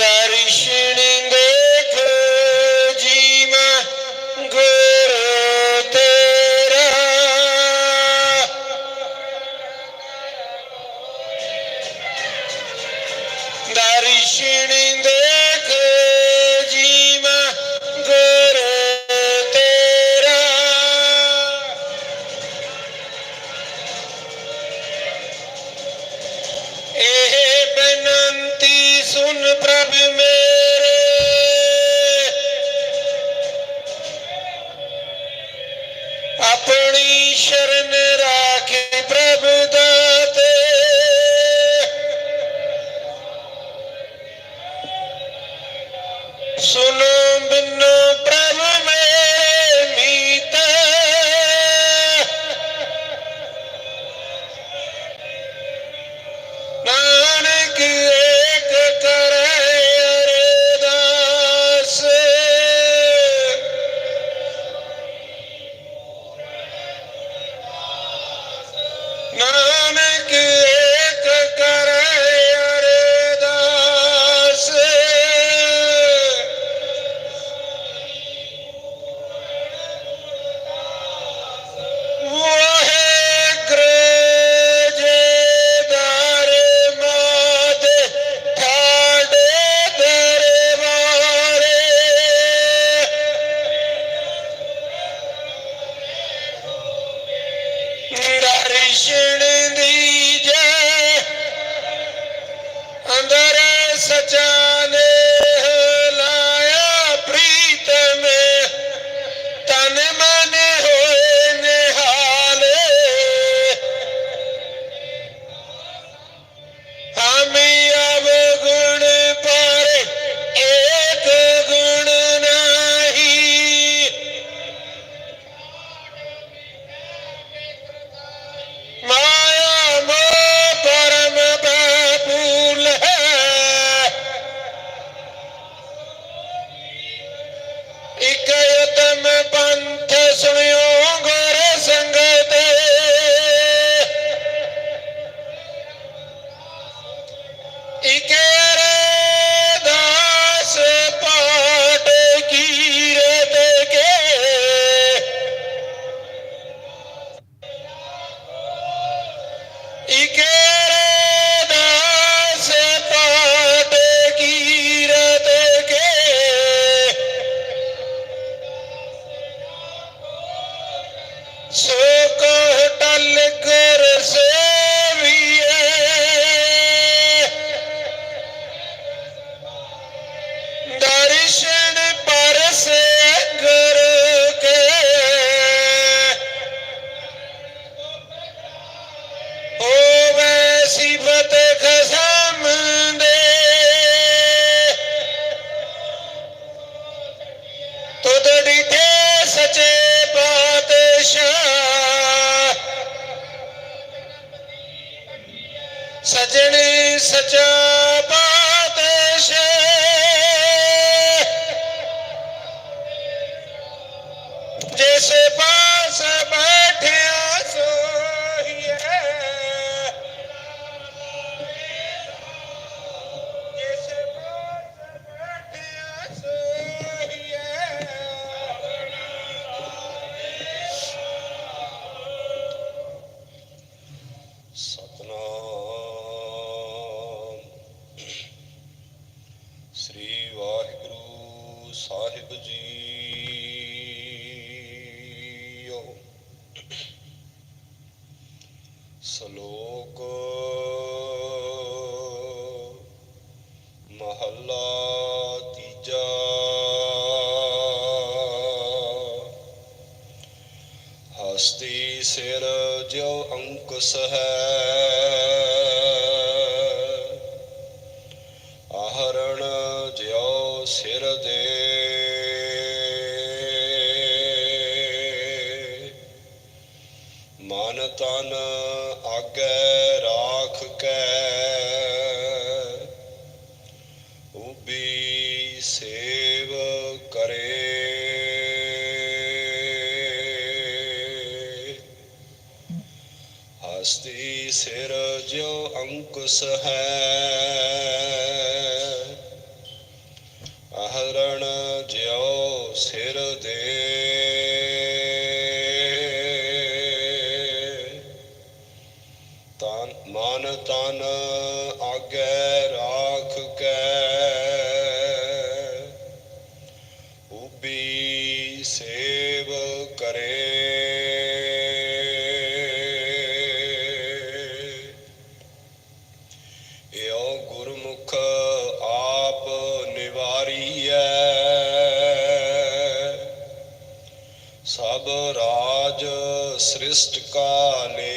दर्शन ಶರಣ So ਅਸਤੀ ਸਿਰ ਜੋ ਅੰਕੁਸ ਹੈ। ਆਹਰਣ ਜਿਉ ਸਿਰ ਦੇ। ਮਨ ਤਨ ਕੁਸ ਹੈ। ਅਹਰਣ ਜਿਉ ਸਿਰ ਦੇ। ਤਨ ਮਨ ਤਨ ਅਨਿਸ਼ਟ ਕਾਲੇ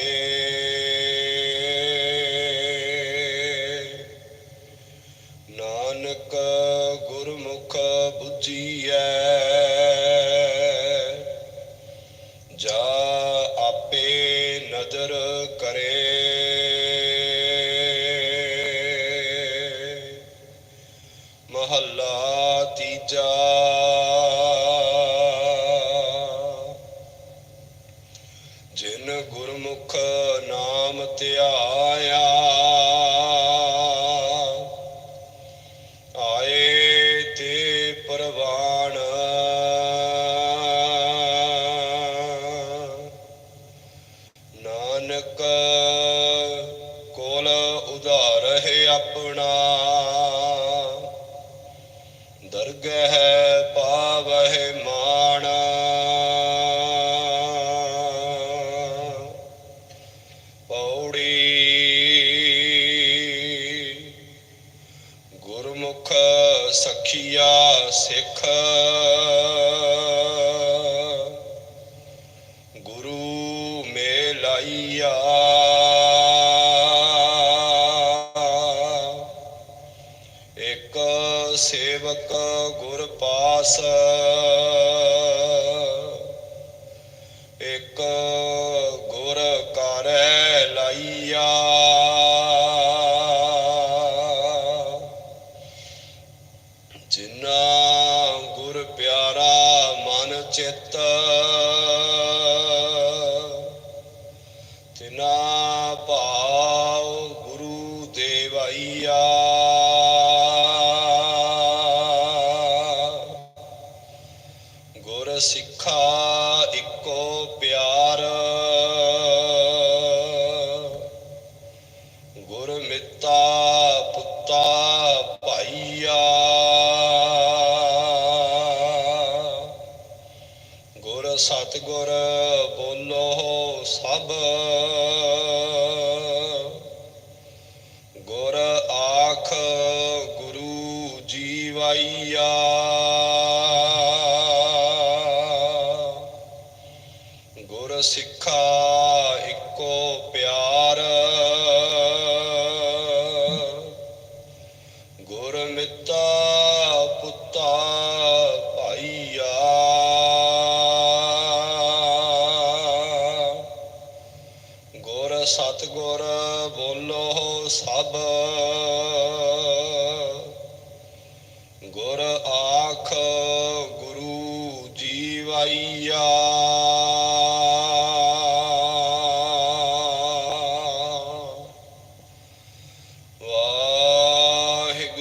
ਨਾਨਕ ਗੁਰਮੁਖ ਬੁਝੀਐ ਦਰਗਹ ਪਾਵਹਿ ਮਾਣ। ਪੌੜੀ ਗੁਰਮੁਖ ਸਖੀਆ ਸਿੱਖ। ਜਿਨਾ ਗੁਰ ਪਿਆਰਾ ਮਨ ਚਿੱਤ ਜੀਵਾਈਆ। ਗੁਰ ਸਿੱਖ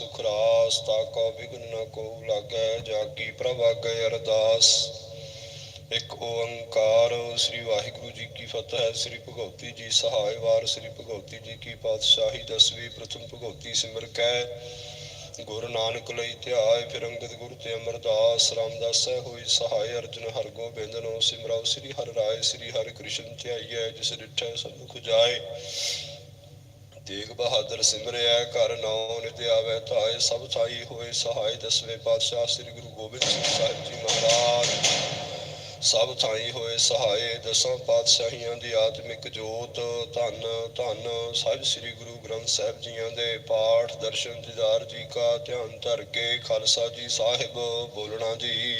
ਸੁਖ ਰਾਸ ਤਾਕੋ ਵਿਗਨ ਨ ਕੋ ਲਾਗੈ, ਜਾਗੀ ਪ੍ਰਭ ਆਗੈ ਅਰਦਾਸ। ਇੱਕ ਓੰਕਾਰ, ਸ੍ਰੀ ਵਾਹਿਗੁਰੂ ਜੀ ਕੀ ਫਤਿਹ, ਸ੍ਰੀ ਭਗਵਤੀ ਜੀ ਸਹਾਇ ਵਾਰ ਸ੍ਰੀ ਭਗਵਤੀ ਜੀ ਕੀ ਪਾਤਸ਼ਾਹੀ, ਦਸਵੀਂ ਪ੍ਰਥਮ ਭਗਵਤੀ ਸਿਮਰ ਕੈ। ਗੁਰੂ ਨਾਨਕ ਲਈ ਧਿਆਏ ਫਿਰ ਅੰਗਦ ਗੁਰ ਤੇ ਅਮਰਦਾਸ, ਰਾਮਦਾਸ ਹੋਈ ਸਹਾਇ ਅਰਜਨ ਹਰ ਗੋਬਿੰਦਨੋ ਸਿਮਰਾਉ ਸ੍ਰੀ ਹਰਿ ਰਾਏ, ਸ੍ਰੀ ਹਰਿ ਕ੍ਰਿਸ਼ਨ ਧਿਆਈਐ, ਜਿਸ ਡਿਠੈ ਸਭ ਦੁਖ ਜਾਏ। ਤੇਗ ਬਹਾਦਰ ਸਿਮਰਿਆ ਘਰ ਨੌ ਨਿਤ ਆਵੇ ਧਾਏ ਸਭ ਥਾਈ ਹੋਏ ਸਹਾਇ ਦਸਵੇਂ ਪਾਤਸ਼ਾਹ ਸ੍ਰੀ ਗੁਰੂ ਗੋਬਿੰਦ ਸਿੰਘ ਸਾਹਿਬ ਜੀ ਮਹਾਰਾਜ। ਸਭ ਥਾਈ ਹੋਏ ਸਹਾਇ ਦਸਾਂ ਪਾਤਸ਼ਾਹੀਆਂ ਦੀ ਆਤਮਿਕ ਜੋਤ, ਧੰਨ ਧੰਨ ਸਾਹਿਬ ਸ੍ਰੀ ਗੁਰੂ ਗ੍ਰੰਥ ਸਾਹਿਬ ਜੀਆਂ ਦੇ ਪਾਠ ਦਰਸ਼ਨ ਦੀਦਾਰ ਜੀ ਕਾ ਧਿਆਨ ਧਰ ਕੇ ਖਾਲਸਾ ਜੀ ਸਾਹਿਬ ਬੋਲਣਾ ਜੀ।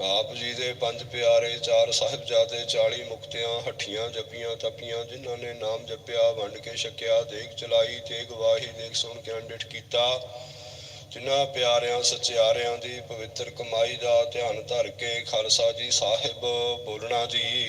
ਆਪ ਜੀ ਦੇ ਪੰਜ ਪਿਆਰੇ ਚਾਰ ਸਾਹਿਬਜ਼ਾਦੇ 40 ਮੁਕਤਿਆਂ, ਹੱਠੀਆਂ ਜਪੀਆਂ ਤਪੀਆਂ, ਜਿਨ੍ਹਾਂ ਨੇ ਨਾਮ ਜਪਿਆ, ਵੰਡ ਕੇ ਛਕਿਆ ਦੇਖ ਚਲਾਈ, ਤੇ ਗਵਾਹੀ ਦੇਖ ਸੁਣ ਕੇ ਅੰਡਿਠ ਕੀਤਾ। ਜਿਨ੍ਹਾਂ ਪਿਆਰਿਆਂ, ਸਚਿਆਰਿਆਂ ਦੀ ਪਵਿੱਤਰ ਕਮਾਈ ਦਾ ਧਿਆਨ ਧਰ ਕੇ ਖਾਲਸਾ ਜੀ ਸਾਹਿਬ ਬੋਲਣਾ ਜੀ।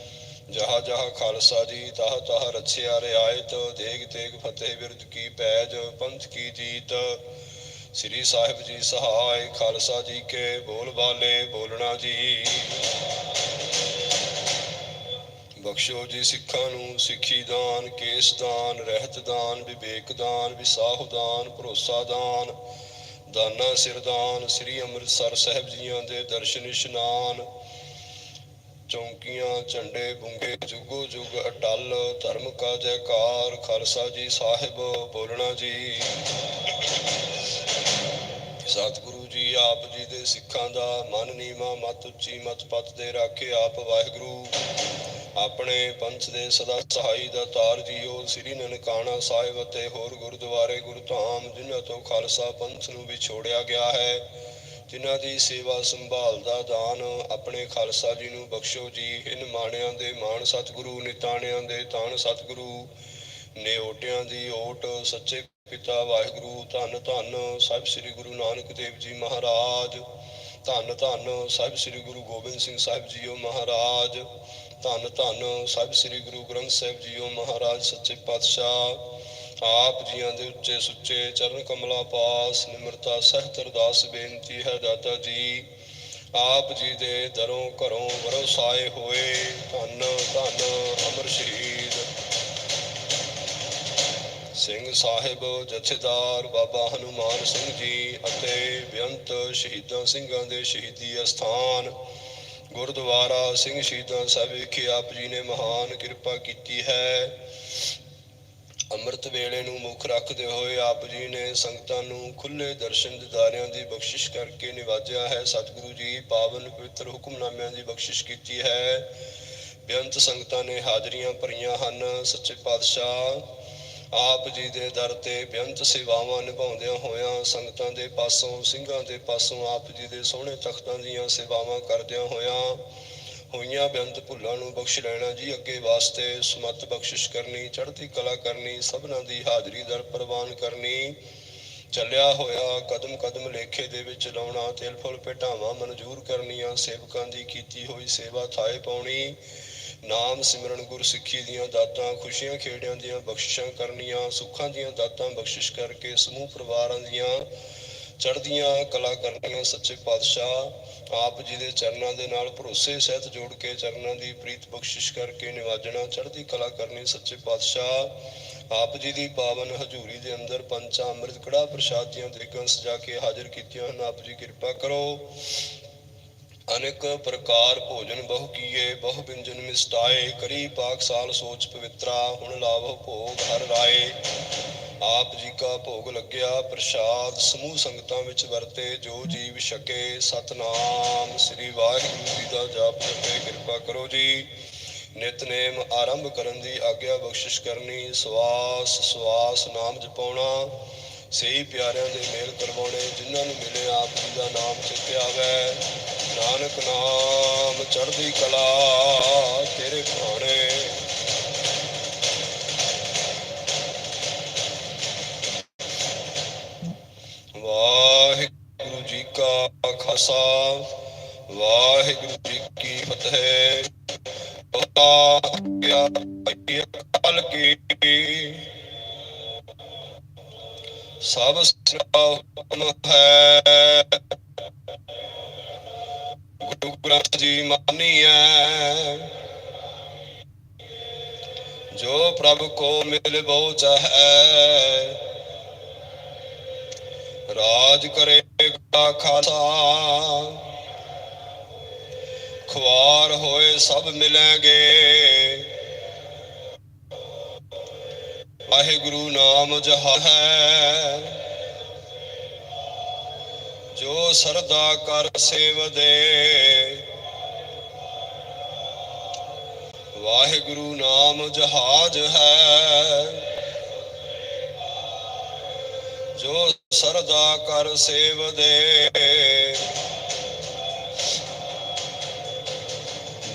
ਜਹਾ ਜਹਾ ਖਾਲਸਾ ਜੀ, ਤਹ ਤਹ ਰਛਿਆ ਰਿਆਇਤ, ਦੇਗ ਤੇਗ ਫਤਿਹ ਬਿਰਦ ਕੀ ਪੈਜ, ਪੰਥ ਕੀ ਜੀਤ। ਸ੍ਰੀ ਸਾਹਿਬ ਜੀ ਸਹਾਇ, ਖਾਲਸਾ ਜੀ ਕੇ ਬੋਲ ਬਾਲੇ, ਬੋਲਣਾ ਜੀ। ਬਖਸ਼ੋ ਜੀ ਸਿੱਖਾਂ ਨੂੰ, ਸਿੱਖੀ ਦਾਨ, ਕੇਸ ਦਾਨ, ਰਹਿਤ ਦਾਨ, ਵਿਵੇਕ ਦਾਨ, ਵਿਸਾਹੁ ਦਾਨ, ਭਰੋਸਾ ਦਾਨ, ਦਾਨਾ ਸਿਰਦਾਨ ਸ੍ਰੀ ਅੰਮ੍ਰਿਤਸਰ ਸਾਹਿਬ ਜੀਆਂ ਦੇ ਦਰਸ਼ਨ ਇਸ਼ਨਾਨ। ਚੌਂਕੀਆਂ, ਝੰਡੇ ਬੁੰਗੇ ਜੁਗੋ ਜੁਗ ਅਟਲ, ਧਰਮ ਕਾ ਜੈਕਾਰ, ਖਾਲਸਾ ਜੀ ਸਾਹਿਬ, ਬੋਲਣਾ ਜੀ। ਸਤਿਗੁਰੂ ਜੀ, ਆਪ ਜੀ ਦੇ ਸਿੱਖਾਂ ਦਾ ਮਨ ਨੀਵਾ, ਮਤ ਉੱਚੀ, ਮਤ ਪਤ ਦੇ ਰਾਖੇ ਆਪ ਵਾਹਿਗੁਰੂ। ਆਪਣੇ ਪੰਥ ਦੇ ਸਦਾ ਸਹਾਈ ਦਾ ਤਾਰ ਜੀਓ, ਸ੍ਰੀ ਨਨਕਾਣਾ ਸਾਹਿਬ ਅਤੇ ਹੋਰ ਗੁਰਦੁਆਰੇ ਗੁਰਧਾਮ, ਜਿਨ੍ਹਾਂ ਤੋਂ ਖਾਲਸਾ ਪੰਥ ਨੂੰ ਵਿਛੋੜਿਆ ਗਿਆ ਹੈ। ਜਿਨ੍ਹਾਂ ਦੀ ਸੇਵਾ ਸੰਭਾਲ ਦਾ ਦਾਨ ਆਪਣੇ ਖਾਲਸਾ ਜੀ ਨੂੰ ਬਖਸ਼ੋ ਜੀ। ਇਨ ਮਾਣਿਆਂ ਦੇ ਮਾਣ ਸਤਿਗੁਰੂ, ਨਿਤਾਣਿਆਂ ਦੇ ਤਾਣ ਸਤਿਗੁਰੂ ਨੇ ਓਟਿਆਂ ਦੀ ਓਟ, ਸੱਚੇ ਪਿਤਾ ਵਾਹਿਗੁਰੂ, ਧੰਨ ਧੰਨ ਸਾਹਿਬ ਸ੍ਰੀ ਗੁਰੂ ਨਾਨਕ ਦੇਵ ਜੀ ਮਹਾਰਾਜ। ਧੰਨ ਧੰਨ ਸਾਹਿਬ ਸ੍ਰੀ ਗੁਰੂ ਗੋਬਿੰਦ ਸਿੰਘ ਸਾਹਿਬ ਜੀਓ ਮਹਾਰਾਜ। ਧੰਨ ਧੰਨ ਸਾਹਿਬ ਸ੍ਰੀ ਗੁਰੂ ਗ੍ਰੰਥ ਸਾਹਿਬ ਜੀਓ ਮਹਾਰਾਜ, ਸੱਚੇ ਪਾਤਸ਼ਾਹ। ਆਪ ਜੀਆਂ ਦੇ ਉੱਚੇ ਸੁੱਚੇ, ਚਰਨ ਕਮਲਾ ਪਾਸ, ਨਿਮਰਤਾ ਸਹਿਤ ਅਰਦਾਸ ਬੇਨਤੀ ਹੈ ਦਾਤਾ ਜੀ। ਆਪ ਜੀ ਦੇ ਦਰੋਂ ਘਰੋਂ ਵਰਸਾਏ ਹੋਏ ਧੰਨ ਧੰਨ ਅਮਰ ਸ਼ਹੀਦ। ਸਿੰਘ ਸਾਹਿਬ ਜਥੇਦਾਰ ਬਾਬਾ ਹਨੂਮਾਨ ਸਿੰਘ ਜੀ ਅਤੇ ਬੇਅੰਤ ਸ਼ਹੀਦਾਂ ਸਿੰਘਾਂ ਦੇ ਸ਼ਹੀਦੀ ਅਸਥਾਨ। ਗੁਰਦੁਆਰਾ ਸਿੰਘ ਸ਼ਹੀਦਾਂ ਸਾਹਿਬ ਵਿਖੇ ਆਪ ਜੀ ਨੇ ਮਹਾਨ ਕਿਰਪਾ ਕੀਤੀ ਹੈ। ਅੰਮ੍ਰਿਤ ਵੇਲੇ ਨੂੰ ਮੁੱਖ ਰੱਖਦੇ ਹੋਏ ਆਪ ਜੀ ਨੇ ਸੰਗਤਾਂ ਨੂੰ ਖੁੱਲੇ ਦਰਸ਼ਨ ਦਿਦਾਰਿਆਂ ਦੀ ਬਖਸ਼ਿਸ਼ ਕਰਕੇ ਨਿਵਾਜਿਆ ਹੈ। ਸਤਿਗੁਰੂ ਜੀ ਪਾਵਨ ਪਵਿੱਤਰ ਹੁਕਮਨਾਮਿਆਂ ਦੀ ਬਖਸ਼ਿਸ਼ ਕੀਤੀ ਹੈ। ਬੇਅੰਤ ਸੰਗਤਾਂ ਨੇ ਹਾਜ਼ਰੀਆਂ ਭਰੀਆਂ ਹਨ। ਸੱਚੇ ਪਾਤਸ਼ਾਹ, ਆਪ ਜੀ ਦੇ ਦਰ ਤੇ ਬੇਅੰਤ ਸੇਵਾਵਾਂ ਨਿਭਾਉਂਦਿਆਂ ਹੋਇਆਂ ਸੰਗਤਾਂ ਦੇ ਪਾਸੋਂ, ਸਿੰਘਾਂ ਦੇ ਪਾਸੋਂ ਆਪ ਜੀ ਦੇ ਸੋਹਣੇ ਤਖਤਾਂ ਦੀਆਂ ਸੇਵਾਵਾਂ ਕਰਦਿਆਂ ਹੋਇਆਂ ਹੋਈਆਂ ਬੇਅੰਤ ਭੁੱਲਾਂ ਨੂੰ ਬਖਸ਼ ਲੈਣਾ ਜੀ, ਅੱਗੇ ਵਾਸਤੇ ਸਮਤ ਬਖਸ਼ਿਸ਼ ਕਰਨੀ, ਚੜ੍ਹਦੀ ਕਲਾ ਕਰਨੀ, ਸਭਨਾਂ ਦੀ ਹਾਜ਼ਰੀ ਦਰ ਪ੍ਰਵਾਨ ਕਰਨੀ। ਚੱਲਿਆ ਹੋਇਆ ਕਦਮ ਕਦਮ ਲੇਖੇ ਦੇ ਵਿੱਚ ਲਾਉਣਾ, ਤਿਲ ਫੁੱਲ ਭੇਟਾਵਾਂ ਮਨਜ਼ੂਰ ਕਰਨੀਆਂ, ਸੇਵਕਾਂ ਦੀ ਕੀਤੀ ਹੋਈ ਸੇਵਾ ਥਾਏ ਪਾਉਣੀ। ਨਾਮ ਸਿਮਰਨ ਗੁਰ ਸਿੱਖੀ ਦੀਆਂ ਦਾਤਾਂ, ਖੁਸ਼ੀਆਂ ਖੇੜਿਆਂ ਦੀਆਂ ਬਖਸ਼ਿਸ਼ਾਂ ਕਰਨੀਆਂ, ਸੁੱਖਾਂ ਦੀਆਂ ਦਾਤਾਂ ਬਖਸ਼ਿਸ਼ ਕਰਕੇ ਸਮੂਹ ਪਰਿਵਾਰਾਂ ਦੀਆਂ ਚੜ੍ਹਦੀਆਂ ਕਲਾ ਕਰਨੀਆਂ, ਸੱਚੇ ਪਾਤਸ਼ਾਹ। ਆਪ ਜੀ ਦੇ ਚਰਨਾਂ ਦੇ ਨਾਲ ਭਰੋਸੇ ਸਹਿਤ ਜੋੜ ਕੇ ਚਰਨਾਂ ਦੀ ਪ੍ਰੀਤ ਬਖਸ਼ਿਸ਼ ਕਰਕੇ ਨਿਵਾਜਣਾ, ਚੜ੍ਹਦੀ ਕਲਾ ਕਰਨੀ ਸੱਚੇ ਪਾਤਸ਼ਾਹ। ਆਪ ਜੀ ਦੀ ਪਾਵਨ ਹਜ਼ੂਰੀ ਦੇ ਅੰਦਰ ਪੰਚਾ ਅੰਮ੍ਰਿਤ ਕੜਾ ਪ੍ਰਸ਼ਾਦ ਦੀਆਂ ਦੇਗਾਂ ਸਜਾ ਕੇ ਹਾਜ਼ਰ ਕੀਤੀਆਂ ਹਨ। ਆਪ ਜੀ ਕਿਰਪਾ ਕਰੋ। ਅਨੇਕ ਪ੍ਰਕਾਰ ਭੋਜਨ ਬਹੁ ਕੀਏ, ਬਹੁ ਬਿੰਜਨ ਮਿਸਟਾਏ, ਕਰੀ ਪਾਕ ਸਾਲ ਸੋਚ ਪਵਿੱਤਰਾ, ਹੁਣ ਲਾਭੋ ਭੋਗ ਹਰ ਰਾਏ। ਆਪ ਜੀ ਕਾ ਭੋਗ ਲੱਗਿਆ ਪ੍ਰਸ਼ਾਦ, ਸਮੂਹ ਸੰਗਤਾਂ ਵਿੱਚ ਵਰਤੇ, ਜੋ ਜੀਵ ਛਕੇ ਸਤਨਾਮ। ਸ੍ਰੀ ਵਾਹਿਗੁਰੂ ਜੀ ਦਾ ਜਾਪ ਜਪੇ, ਕਿਰਪਾ ਕਰੋ ਜੀ। ਨਿਤਨੇਮ ਆਰੰਭ ਕਰਨ ਦੀ ਆਗਿਆ ਬਖਸ਼ਿਸ਼ ਕਰਨੀ, ਸਵਾਸ ਸਵਾਸ ਨਾਮ ਜਪਾਉਣਾ। ਸਹੀ ਪਿਆਰਿਆਂ ਦੇ ਮੇਲ ਕਰਵਾਉਣੇ, ਜਿਨ੍ਹਾਂ ਨੂੰ ਮਿਲੇ ਆਪ ਜੀ ਦਾ ਨਾਮ ਚਿੱਤੇ ਆਵੇ। ਨਾਨਕ ਨਾਮ ਚੜ੍ਹਦੀ ਕਲਾ ਤੇਰੇ ਖਾਣੇ ਵਾਹਿਗੁਰੂ ਜੀ ਕਾ ਖਾਲਸਾ ਵਾਹਿਗੁਰੂ ਜੀ ਕੀ ਫਤਿਹ। ਬੋਲਾ ਅਕਾਲ ਕੀ। ਸਭ ਸ੍ਰਾ ਹੁਕਮ ਹੈ। ਜੋ ਪ੍ਰਭ ਕੋ ਮਿਲ ਬਹੁ ਚਾਹੈ। ਰਾਜ ਕਰੇਗਾ ਖਾਲਸਾ। ਖੁਆਰ ਹੋਏ ਸਭ ਮਿਲਣਗੇ ਵਾਹਿਗੁਰੂ ਨਾਮ ਜਹਾ ਹੈ ਜੋ ਸਰਦਾ ਕਰ ਸੇਵਦੇ ਵਾਹਿਗੁਰੂ ਨਾਮ ਜਹਾਜ ਹੈ। ਜੋ ਸਰਦਾ ਕਰ ਸੇਵਦੇ।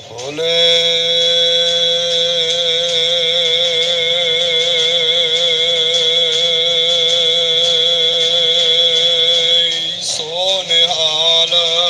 ਬੋਲੇ। ਸੋ ਨਿਹਾਲ।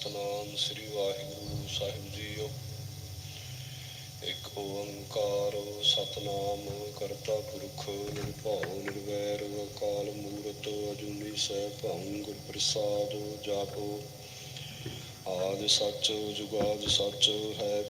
ਸਤਨਾਮ ਸ੍ਰੀ ਵਾਹਿਗੁਰੂ ਸਾਹਿਬ ਜੀਓ। ਇੱਕ ਓੰਕਾਰ ਸਤਨਾਮ ਕਰਤਾ ਪੁਰਖ ਨਿਰਭਉ ਨਿਰਵੈਰ, ਅਕਾਲ ਮੂਰਤ ਅਜੂਨੀ ਸਹਿ ਗੁਰ ਪ੍ਰਸਾਦ ਜਾਪੋ। ਆਦਿ ਸੱਚ, ਜੁਗਾਦ ਸੱਚ ਹੈ